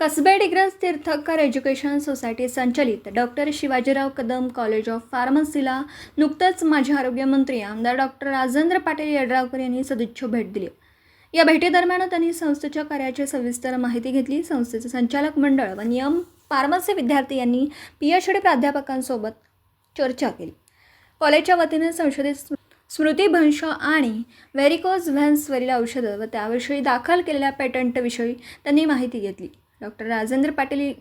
कसबे Digraj Tirthakar education society संचलित doctor Shivajirao Kadam college of फार्मसीला नुकतंच माजी आरोग्यमंत्री आमदार डॉक्टर राजेंद्र पाटील यड्रावकर यांनी सदिच्छ भेट दिली. या भेटीदरम्यान त्यांनी संस्थेच्या कार्याची सविस्तर माहिती घेतली. संस्थेचे संचालक मंडळ व नियम फार्मसी विद्यार्थी यांनी पी एच डी प्राध्यापकांसोबत चर्चा केली. कॉलेजच्या वतीने संशोधित स्मृतीभंश आणि व्हेरिकोज व्हॅन्सवरील औषधं व त्याविषयी दाखल केलेल्या पेटंटविषयी त्यांनी माहिती घेतली. डॉक्टर राजेंद्र पाटील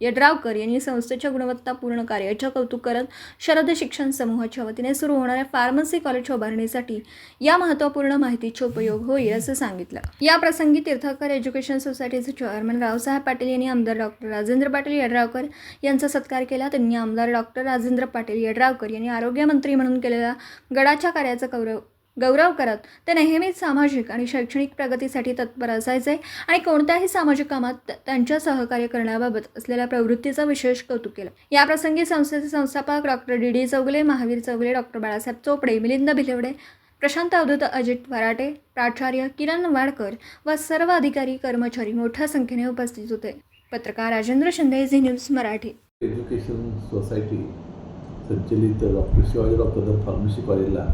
यड्रावकर यांनी संस्थेच्या गुणवत्तापूर्ण कार्याचे कौतुक करत शरद शिक्षण समूहाच्या वतीने सुरू होणाऱ्या फार्मसी कॉलेजच्या उभारणीसाठी या महत्त्वपूर्ण माहितीचे उपयोग होईल असं सांगितलं. या प्रसंगी तीर्थकर एज्युकेशन सोसायटीचे चेअरमन रावसाहेब पाटील यांनी आमदार डॉक्टर राजेंद्र पाटील यड्रावकर यांचा सत्कार केला. त्यांनी आमदार डॉक्टर राजेंद्र पाटील यड्रावकर यांनी आरोग्यमंत्री म्हणून केलेल्या गडाच्या कार्याचा गौरव गौरव करत ते नेहमीच सामाजिक आणि शैक्षणिक प्रगतीसाठी तत्पर असायचे आणि कोणत्याही सामाजिक कामात त्यांच्या सहकार्य करण्याबाबत असलेल्या प्रवृत्तीचं विशेष कौतुक केलं. याप्रसंगी संस्थेचे संस्थापक doctor D. D. Chougale Mahavir Chougale doctor Balasaheb Chopde Milind Bhilwade Prashant Avdhoot Ajit Varate प्राचार्य किरण वाडकर व सर्व अधिकारी कर्मचारी मोठ्या संख्येने उपस्थित होते. पत्रकार Rajendra Shinde Zee news Marathi. Education society संचलित डॉक्टर शिवाजीराव कदम फार्मसी कॉलेजला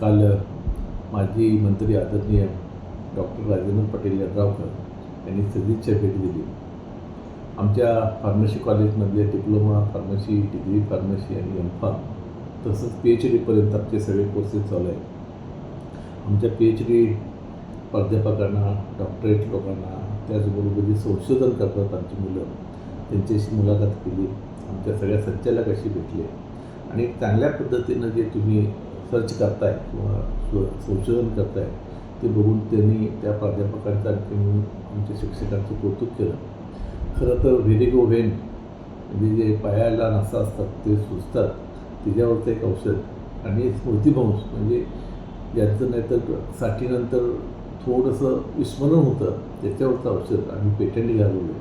काल माजी मंत्री आदरणीय डॉक्टर राजेंद्र पटेल यड्रावकर यांनी सदिच्छा भेट दिली. आमच्या फार्मसी कॉलेजमधले डिप्लोमा फार्मसी डिग्री फार्मसी आणि एम फार्म तसंच पी एच डीपर्यंत आमचे सगळे कोर्सेस चालू आहेत. आमच्या पी एच डी प्राध्यापकांना डॉक्टरेट लोकांना त्याचबरोबर जे संशोधन करतात आमची मुलं त्यांच्याशी मुलाखत केली. आमच्या सगळ्या संचालकाशी भेटले. आणि चांगल्या पद्धतीनं जे तुम्ही सर्च करताय किंवा संशोधन करताय ते बघून त्यांनी त्या प्राध्यापकांचा आणि आमच्या शिक्षकांचं कौतुक केलं. खरं तर व्हेरिगो व्हेन म्हणजे जे पायाला नसा असतात ते सुचतात. त्याच्यावरचं एक औषध आणि स्मृतिभंश म्हणजे ज्यांचं नाहीतर साठीनंतर थोडंसं विस्मरण होतं त्याच्यावरचं औषध आम्ही पेटंट घालवलं.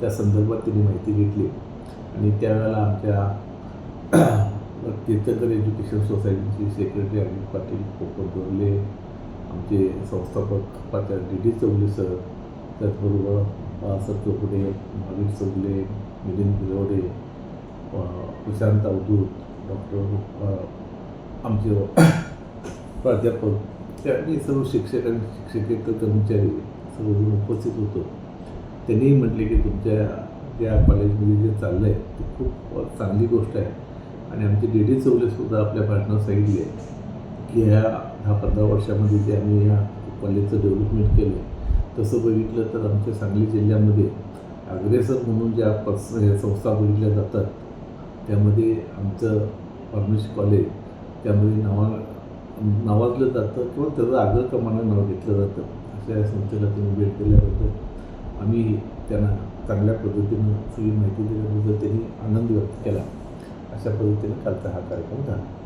त्या संदर्भात त्यांनी माहिती घेतली. आणि त्यावेळेला आमच्या तीर्थकर एज्युकेशन सोसायटीचे सेक्रेटरी अजित पाटील पोपट दोरले आमचे संस्थापक प्राचार्य डी डी चौगले सर त्याचबरोबर बाळासाहेब चौगुले महावीर चौगले मिलिंद बिलवडे प्रशांत अवधूत डॉक्टर आमचे प्राध्यापक त्यांनी सर्व शिक्षक आणि शिक्षकेतर कर्मचारी सर्वजण उपस्थित होतो. त्यांनीही म्हटले की तुमच्या ज्या कॉलेजमध्ये जे चाललं आहे ते खूप चांगली गोष्ट आहे. आणि आमचे डी डी चौलेसुद्धा आपल्या भाषणात सांगितले की ह्या दहा पंधरा वर्षामध्ये जे आम्ही ह्या कॉलेजचं डेव्हलपमेंट केलं आहे तसं बघितलं तर आमच्या सांगली जिल्ह्यामध्ये अग्रेसर म्हणून ज्या पक्ष ह्या संस्था बघितल्या जातात त्यामध्ये आमचं फार्मसी कॉलेज त्यामध्ये नावा नावाजलं जातं किंवा त्याचं आग्रह कमानं नाव घेतलं जातं. अशा या संस्थेला तुम्ही भेट दिल्याबद्दल आम्ही त्यांना चांगल्या पद्धतीनं सगळी माहिती दिल्याबद्दल त्यांनी आनंद व्यक्त केला. अशा पद्धतीने कालचा हा कार्यक्रम झाला.